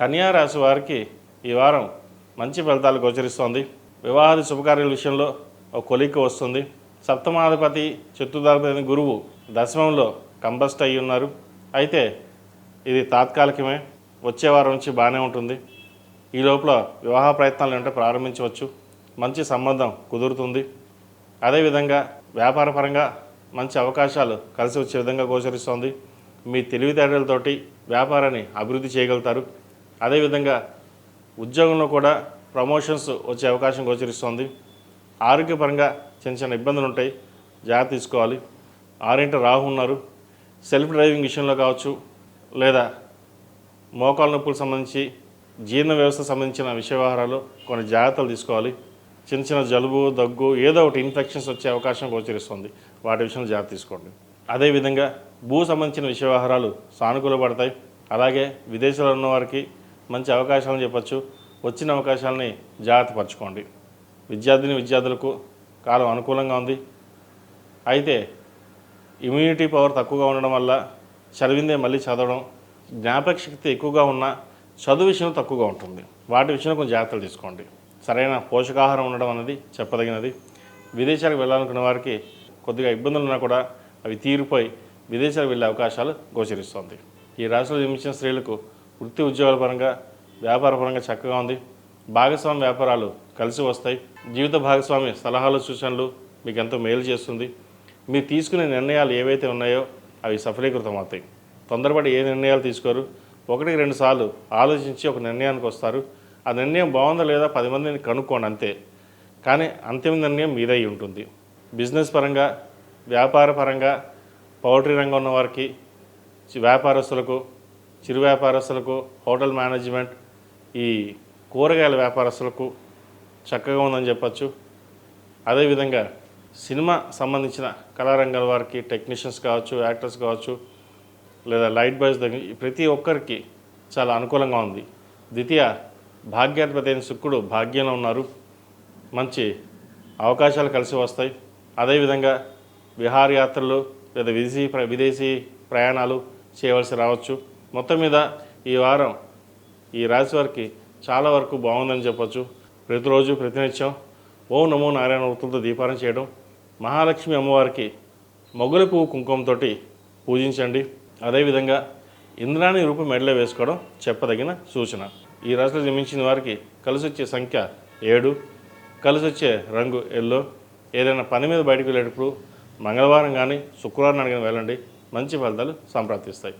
కన్యా రాశి వారికి ఈ వారం మంచి ఫలితాలు గోచరిస్తోంది. వివాహాది శుభకార్యాల విషయంలో ఒక కొలిక వస్తుంది. సప్తమాధిపతి చతుర్థాధిపతి గురువు దశమంలో కంబస్ట్ అయి ఉన్నారు. అయితే ఇది తాత్కాలికమే. వచ్చే వారం నుంచి బాగానే ఉంటుంది. ఈ లోపల వివాహ ప్రయత్నాలు అంటే ప్రారంభించవచ్చు. మంచి సంబంధం కుదురుతుంది. అదేవిధంగా వ్యాపారపరంగా మంచి అవకాశాలు కలిసి వచ్చే విధంగా గోచరిస్తోంది. మీ తెలివితేటలతోటి వ్యాపారాన్ని అభివృద్ధి చేయగలుగుతారు. అదేవిధంగా ఉద్యోగంలో కూడా ప్రమోషన్స్ వచ్చే అవకాశం గోచరిస్తోంది. ఆరోగ్యపరంగా చిన్న చిన్న ఇబ్బందులు ఉంటాయి జాగ్రత్త తీసుకోవాలి. ఆరింట రాహు ఉన్నారు. సెల్ఫ్ డ్రైవింగ్ విషయంలో కావచ్చు లేదా మోకాలు నొప్పులకు సంబంధించి జీర్ణ వ్యవస్థ సంబంధించిన విషయ వ్యవహారాలు కొన్ని జాగ్రత్తలు తీసుకోవాలి. చిన్న చిన్న జలుబు దగ్గు ఏదో ఒకటి ఇన్ఫెక్షన్స్ వచ్చే అవకాశం గోచరిస్తుంది. వాటి విషయంలో జాగ్రత్త తీసుకోండి. అదేవిధంగా భూ సంబంధించిన విషయ వ్యవహారాలు సానుకూల పడతాయి అలాగే విదేశాల్లో ఉన్న వారికి మంచి అవకాశాలను చెప్పచ్చు. వచ్చిన అవకాశాలని జాగ్రత్త పరచుకోండి విద్యార్థిని విద్యార్థులకు కాలం అనుకూలంగా ఉంది. అయితే ఇమ్యూనిటీ పవర్ తక్కువగా ఉండడం వల్ల చదివిందే మళ్ళీ చదవడం జ్ఞాపక శక్తి ఎక్కువగా ఉన్న చదువు విషయం తక్కువగా ఉంటుంది. వాటి విషయంలో కొంచెం జాగ్రత్తలు తీసుకోండి. సరైన పోషకాహారం ఉండడం అనేది చెప్పదగినది. విదేశాలకు వెళ్ళాలనుకున్న వారికి కొద్దిగా ఇబ్బందులు ఉన్నా కూడా అవి తీరిపోయి విదేశాలకు వెళ్ళే అవకాశాలు గోచరిస్తుంది. ఈ రాశిలో జన్మించిన స్త్రీలకు వృత్తి ఉద్యోగాల పరంగా వ్యాపార పరంగా చక్కగా ఉంది. భాగస్వామి వ్యాపారాలు కలిసి వస్తాయి. జీవిత భాగస్వామి సలహాలు సూచనలు మీకు ఎంతో మేలు చేస్తుంది. మీరు తీసుకునే నిర్ణయాలు ఏవైతే ఉన్నాయో అవి సఫలీకృతం అవుతాయి. తొందరపడి ఏ నిర్ణయాలు తీసుకోరు. ఒకటికి రెండు సార్లు ఆలోచించి ఒక నిర్ణయానికి వస్తారు. ఆ నిర్ణయం బాగుందా లేదా పది మందిని కనుక్కోండి అంతే. కానీ అంతిమ నిర్ణయం మీదై ఉంటుంది. బిజినెస్ పరంగా వ్యాపార పరంగా పౌల్ట్రీ రంగం ఉన్న వారికి వ్యాపారస్తులకు చిరు వ్యాపారస్తులకు హోటల్ మేనేజ్మెంట్ ఈ కూరగాయల వ్యాపారస్తులకు చక్కగా ఉందని చెప్పచ్చు. అదేవిధంగా సినిమా సంబంధించిన కళారంగాల వారికి టెక్నీషియన్స్ కావచ్చు యాక్టర్స్ కావచ్చు లేదా లైట్ బాయ్స్ దగ్గర ప్రతి ఒక్కరికి చాలా అనుకూలంగా ఉంది. ద్వితీయ భాగ్యాధిపతి అయిన శుక్రుడు భాగ్యంలో ఉన్నారు. మంచి అవకాశాలు కలిసి వస్తాయి. అదేవిధంగా విహారయాత్రలు లేదా విదేశీ ప్ర విదేశీ ప్రయాణాలు చేయవలసి రావచ్చు. మొత్తం మీద ఈ వారం ఈ రాశి వారికి చాలా వరకు బాగుందని చెప్పొచ్చు. ప్రతిరోజు ప్రతినిత్యం ఓం నమో నారాయణ వృత్తులతో దీపారం చేయడం మహాలక్ష్మి అమ్మవారికి మొగుల పువ్వు కుంకుమతో పూజించండి. అదేవిధంగా ఇంద్రాణి రూపం మెడలో వేసుకోవడం చెప్పదగిన సూచన. ఈ రాశిలో జన్మించిన వారికి కలిసి వచ్చే సంఖ్య ఏడు. కలిసి వచ్చే రంగు ఎల్లో. ఏదైనా పని మీద బయటకు వెళ్ళేటప్పుడు మంగళవారం కానీ శుక్రవారం కానీ వెళ్ళండి. మంచి ఫలితాలు సంప్రాప్తిస్తాయి.